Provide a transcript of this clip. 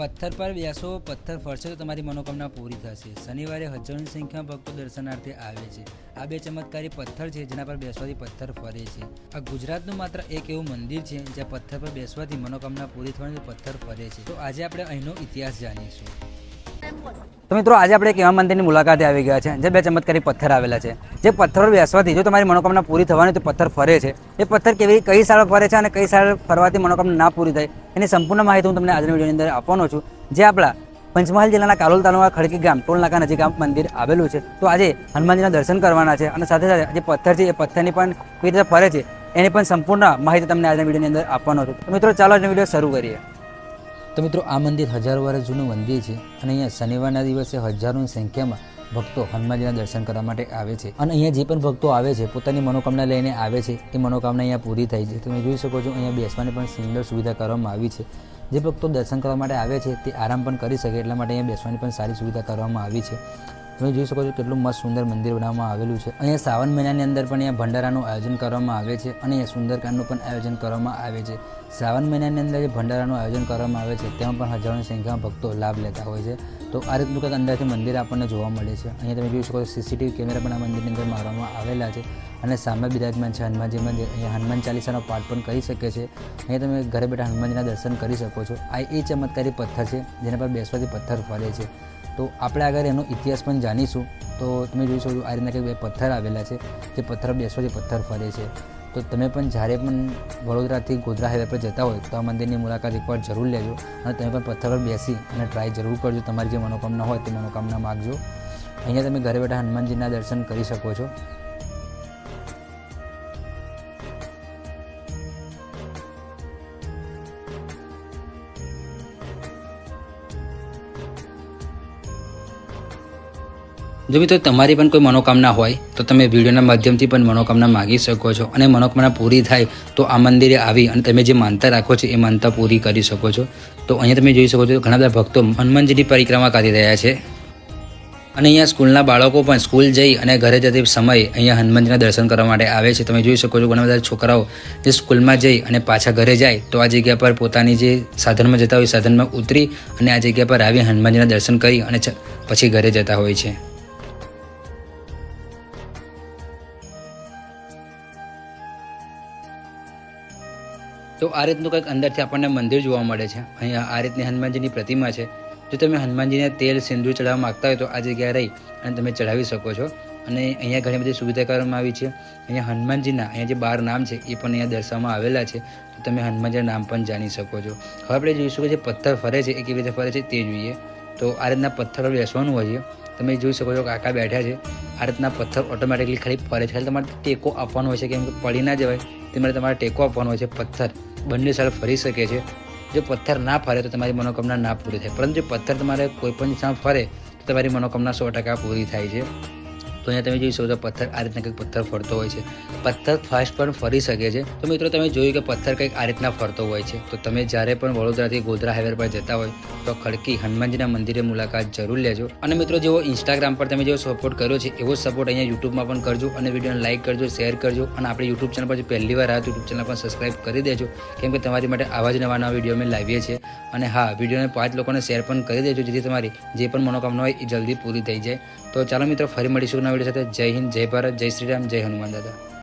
પથ્થર પર બેસો પથ્થર ફરશે તો તમારી મનોકામના પૂરી થશે. શનિવારે હજારોની સંખ્યામાં ભક્તો દર્શનાર્થે આવે છે. આ બે ચમત્કારી પથ્થર છે જેના પર બેસવાથી પથ્થર ફરે છે. આ ગુજરાતનું માત્ર એક એવું મંદિર છે જ્યાં પથ્થર પર બેસવાથી મનોકામના પૂરી થવાની પથ્થર ફરે છે. તો આજે આપણે અહીંનો ઇતિહાસ જાણીશું. તો મિત્રો, આજે આપણે એક એવા મંદિરની મુલાકાતે આવી ગયા છે, જે બે ચમત્કારી પથ્થર આવેલા છે. જે પથ્થરો બેસવાથી જો તમારી મનોકામના પૂરી થવાની તો પથ્થર ફરે છે. એ પથ્થર કેવી કઈ સાળ ફરે છે અને કઈ સાળ ફરવાથી મનોકામના ના પૂરી થાય, એની સંપૂર્ણ માહિતી હું તમને આજની વિડીયોની અંદર આપવાનો છું. જે આપણા પંચમહાલ જિલ્લાના કાલોલ તાલુકા ખડકી ગામ, ટોલનાકા નજીક આ મંદિર આવેલું છે. તો આજે હનુમાનજીના દર્શન કરવાના છે અને સાથે સાથે જે પથ્થર છે, એ પથ્થરની પણ કઈ રીતે ફરે છે, એની પણ સંપૂર્ણ માહિતી તમને આજના વિડીયોની અંદર આપવાનો છું. મિત્રો, ચાલો આજનો વીડિયો શરૂ કરીએ. તો મિત્રો, આ મંદિર હજારો વર્ષ જૂનું મંદિર છે અને અહીંયા શનિવારના દિવસે હજારોની સંખ્યામાં ભક્તો હનુમાનજીના દર્શન કરવા માટે આવે છે. અને અહીંયા જે પણ ભક્તો આવે છે, પોતાની મનોકામના લઈને આવે છે, એ મનોકામના અહીંયા પૂરી થાય છે. તમે જોઈ શકો છો, અહીંયા બેસવાની પણ સુંદર સુવિધા કરવામાં આવી છે. જે ભક્તો દર્શન કરવા માટે આવે છે, તે આરામ પણ કરી શકે, એટલા માટે અહીંયા બેસવાની પણ સારી સુવિધા કરવામાં આવી છે. તમે જોઈ શકો છો કેટલું મસ્ત સુંદર મંદિર બનાવવામાં આવેલું છે. અહીંયા શ્રાવણ મહિનાની અંદર પણ અહીંયા ભંડારાનું આયોજન કરવામાં આવે છે અને અહીંયા સુંદરકાંડનું પણ આયોજન કરવામાં આવે છે. શ્રાવણ મહિનાની અંદર જે ભંડારાનું આયોજન કરવામાં આવે છે, તેમાં પણ હજારોની સંખ્યામાં ભક્તો લાભ લેતા હોય છે. તો આ રીતનું કંઈક અંદરથી મંદિર આપણને જોવા મળે છે. અહીંયા તમે જોઈ શકો છો સીસીટીવી કેમેરા પણ આ મંદિરની અંદર મારવામાં આવેલા છે અને સામે બિરાજમાન છે હનુમાનજી મંદિર. અહીંયા હનુમાન ચાલીસાનો પાઠ પણ કરી શકે છે. અહીંયા તમે ઘરે બેઠા હનુમાનજીના દર્શન કરી શકો છો. આ એ ચમત્કારી પથ્થર છે, જેના પર બેસવાથી પથ્થર ફરે છે. તો આપણે આગળ એનો ઇતિહાસ પણ જાણીશું. તો તમે જોઈ શકો આ રીતના કંઈક બે પથ્થર આવેલા છે. જે પથ્થર બેસવાથી પથ્થર ફરે છે. તો તમે પણ જ્યારે પણ વડોદરાથી ગોધરા હાઈવે પર જતા હોય, તો આ મંદિરની મુલાકાત એકવાર જરૂર લેજો અને તમે પણ પથ્થર પર બેસી અને ટ્રાય જરૂર કરજો. તમારી જે મનોકામના હોય તે મનોકામના માગજો. અહીંયા તમે ઘરે બેઠા હનુમાનજીના દર્શન કરી શકો છો. જો મિત્રો તમારી પણ કોઈ મનોકામના હોય, તો તમે વિડીયોના માધ્યમથી પણ મનોકામના માગી શકો છો અને મનોકામના પૂરી થાય તો આ મંદિરે આવી અને તમે જે માનતા રાખો છો એ માનતા પૂરી કરી શકો છો. તો અહીંયા તમે જોઈ શકો છો ઘણા બધા ભક્તો હનુમાનજીની પરિક્રમા કરી રહ્યા છે. અને અહીંયા સ્કૂલના બાળકો પણ સ્કૂલ જઈ અને ઘરે જતી સમયે અહીંયા હનુમાનજીના દર્શન કરવા માટે આવે છે. તમે જોઈ શકો છો ઘણા બધા છોકરાઓ જે સ્કૂલમાં જઈ અને પાછા ઘરે જાય, તો આ જગ્યા પર પોતાની જે સાધનમાં જતા હોય સાધનમાં ઉતરી અને આ જગ્યા પર આવી હનુમાનજીના દર્શન કરી અને પછી ઘરે જતા હોય છે. તો આ રીતનું કંઈક અંદરથી આપણને મંદિર જોવા મળે છે. અહીંયા આ રીતની હનુમાનજીની પ્રતિમા છે. જો તમે હનુમાનજીને તેલ, સિંદૂર ચડાવવા માગતા હોય તો આ જગ્યાએ રહી અને તમે ચડાવી શકો છો. અને અહીંયા ઘણી બધી સુવિધા કરવામાં આવી છે. અહીંયા હનુમાનજીના અહીંયા જે બાર નામ છે એ પણ અહીંયા દર્શાવવામાં આવેલા છે. તો તમે હનુમાનજીના નામ પણ જાણી શકો છો. હવે આપણે જોઈશું કે જે પથ્થર ફરે છે એ કેવી રીતે ફરે છે તે જોઈએ. તો આ રીતના પથ્થર બેસવાનું હોય છે. તમે જોઈ શકો છો કાકા બેઠા છે. આ રીતના પથ્થર ઓટોમેટિકલી ખાલી ફરે છે. ખાલી તમારે ટેકો આપવાનો હોય છે. કેમ કે પડી ના જવાય. તે માટે તમારે ટેકો આપવાનો હોય છે પથ્થર. બંને સાઈડ ફરી શકે છે. જો પથ્થર ના ફરે તો તમારી મનોકામના ના પૂરી થાય. પરંતુ જો પથ્થર તમારે કોઈ પણ દિશામાં ફરે તો તમારી મનોકામના સો ટકા પૂરી થાય છે. તો અહીંયા તમે જોઈ શકો છો પથ્થર આ રીતના કંઈક પથ્થર ફરતો હોય છે. પથ્થર ફાસ્ટ પણ ફરી શકે છે. તો મિત્રો તમે જોયું કે પથ્થર કંઈક આ રીતના ફરતો હોય છે. તો તમે જ્યારે પણ વડોદરાથી ગોધરા હાઈવે પર જતા હોય, તો ખડકી હનુમાનજીના મંદિરે મુલાકાત જરૂર લેજો. અને મિત્રો જેવો ઇન્સ્ટાગ્રામ પર તમે જેવો સપોર્ટ કર્યો છે, એવો સપોર્ટ અહીંયા યુટ્યુબમાં પણ કરજો અને વિડીયોને લાઇક કરજો શેર કરજો અને આપણે યુટ્યુબ ચેનલ પર પહેલી વાર આ યુટ્યુબ ચેનલ પર સબસ્ક્રાઈબ કરી દેજો. કેમ કે તમારી માટે આવા જ નવા નવા વીડિયો અમે લાવીએ છીએ. અને હા, વિડીયોને પાંચ લોકોને શેર પણ કરી દેજો, જેથી તમારી જે પણ મનોકામના હોય એ જલ્દી પૂરી થઈ જાય. તો ચાલો મિત્રો, ફરી મળીશું વીડિયો સાથે જય હિન્દ જય ભારત જય શ્રી રામ જય હનુમાન દાદા.